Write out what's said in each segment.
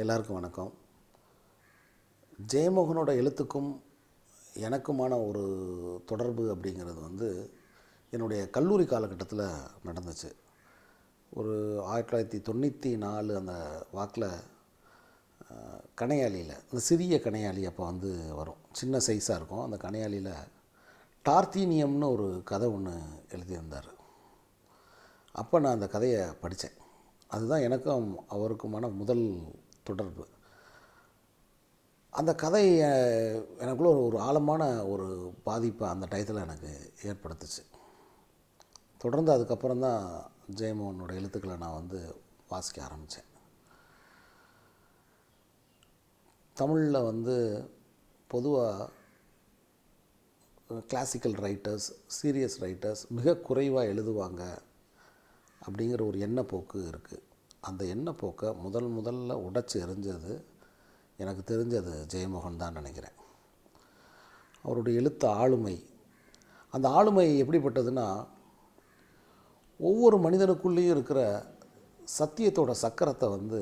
எல்லாருக்கும் வணக்கம். ஜெயமோகனோட எழுத்துக்கும் எனக்குமான ஒரு தொடர்பு அப்படிங்கிறது வந்து என்னுடைய கல்லூரி காலகட்டத்தில் நடந்துச்சு. ஒரு ஆயிரத்தி தொள்ளாயிரத்தி தொண்ணூற்றி நாலு அந்த வாக்கில் கணையாளியில் இந்த சிறிய கணையாளி அப்போ வந்து வரும். சின்ன சைஸாக இருக்கும். அந்த கணையாளியில் டார்த்தீனியம்னு ஒரு கதை ஒன்று எழுதியிருந்தார். அப்போ நான் அந்த கதையை படித்தேன் அதுதான் எனக்கும் அவருக்குமான முதல் தொடர்பு. அந்த கதை எனக்குள்ளே எனக்குள்ள ஒரு ஒரு ஆழமான ஒரு பாதிப்பை அந்த டயத்தில் எனக்கு ஏற்படுத்துச்சு. தொடர்ந்து அதுக்கப்புறம் தான் ஜெயமோகனோட எழுத்துக்களை நான் வந்து வாசிக்க ஆரம்பித்தேன் தமிழில் வந்து பொதுவாக கிளாசிக்கல் ரைட்டர்ஸ் சீரியஸ் ரைட்டர்ஸ் மிக குறைவாக எழுதுவாங்க அப்படிங்கிற ஒரு எண்ணப்போக்கு இருக்குது அந்த எண்ணப்போக்கை முதல் முதல்ல உடைச்சி எறிஞ்சது எனக்கு தெரிஞ்சது ஜெயமோகன் தான் நினைக்கிறேன். அவருடைய எழுத்து ஆளுமை. அந்த ஆளுமை எப்படிப்பட்டதுன்னா ஒவ்வொரு மனிதனுக்குள்ளேயும் இருக்கிற சத்தியத்தோட சக்கரத்தை வந்து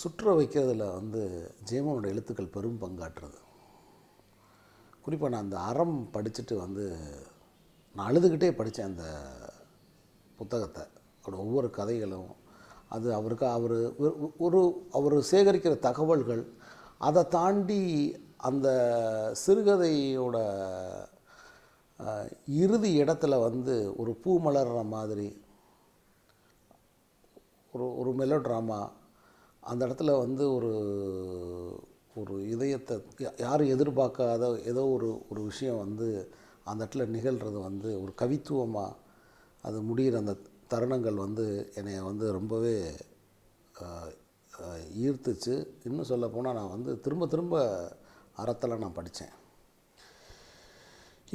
சுற்ற வைக்கிறதுல வந்து ஜெயமோகனோட எழுத்துக்கள் பெரும் பங்காற்றுறது குறிப்பாக நான் அந்த அறம் படிச்சுட்டு வந்து நான் அழுதுகிட்டே படித்தேன் அந்த புத்தகத்தை. ஒவ்வொரு கதைகளும். அது அவருக்கு அவர் ஒரு அவர் சேகரிக்கிற தகவல்கள் அதை தாண்டி அந்த சிறுகதையோட இறுதி இடத்துல வந்து ஒரு பூ மலர்ற மாதிரி ஒரு ஒரு மெலோ ட்ராமா அந்த இடத்துல வந்து ஒரு ஒரு இதயத்தை யாரும் எதிர்பார்க்காத ஏதோ ஒரு ஒரு விஷயம் வந்து அந்த இடத்துல நிகழ்கிறது வந்து ஒரு கவித்துவமாக அது முடிகிற அந்த தருணங்கள் வந்து என்னை வந்து ரொம்பவே ஈர்த்துச்சு. இன்னும் சொல்லப்போனால் நான் வந்து திரும்ப திரும்ப அறத்தில் நான் படித்தேன்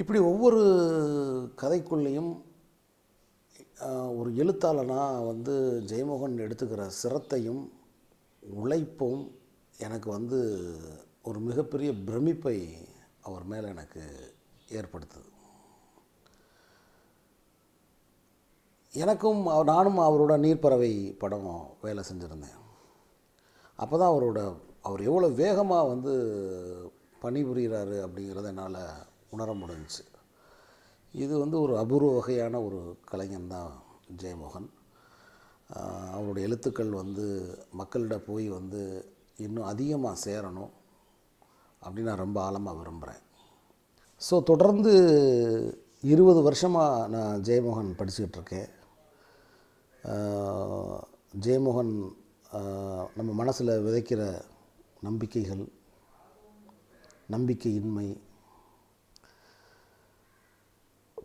இப்படி ஒவ்வொரு கதைக்குள்ளேயும் ஒரு எழுத்தாளனாக வந்து ஜெயமோகன் எடுத்துக்கிற சிரத்தையும் உழைப்பும் எனக்கு வந்து ஒரு மிகப்பெரிய பிரமிப்பை அவர் மேலே எனக்கு ஏற்படுத்துது. எனக்கும் நானும் அவரோட நீர்ப்பறவை படம் வேலை செஞ்சுருந்தேன். அப்போ தான் அவரோட அவர் எவ்வளோ வேகமாக வந்து பணிபுரிகிறாரு அப்படிங்கிறத என்னால் உணர முடிஞ்சிச்சு. இது வந்து ஒரு அபூர்வ வகையான ஒரு கலைஞன் தான் ஜெயமோகன் அவரோட அவருடைய எழுத்துக்கள் வந்து மக்கள்கிட்ட போய் வந்து இன்னும் அதிகமாக சேரணும் அப்படின்னு நான் ரொம்ப ஆழமாக விரும்புகிறேன் ஸோ தொடர்ந்து இருபது வருஷமாக நான் ஜெயமோகன் படிச்சுக்கிட்டு இருக்கேன். ஜெயமோகன் நம்ம மனசில் விதைக்கிற நம்பிக்கைகள் நம்பிக்கையின்மை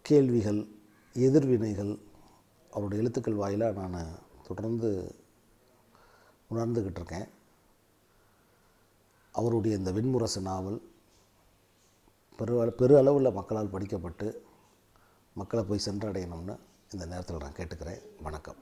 கேள்விகள் எதிர்வினைகள் அவருடைய எழுத்துக்கள் வாயிலாக நான் தொடர்ந்து உணர்ந்துக்கிட்டு இருக்கேன். அவருடைய இந்த வெண்முரசு நாவல் பெரு பெரு அளவில் மக்களால் படிக்கப்பட்டு மக்களை போய் சென்றடையணும்னு இந்த நேரத்தில் நான் கேட்டுக்கிறேன். வணக்கம்.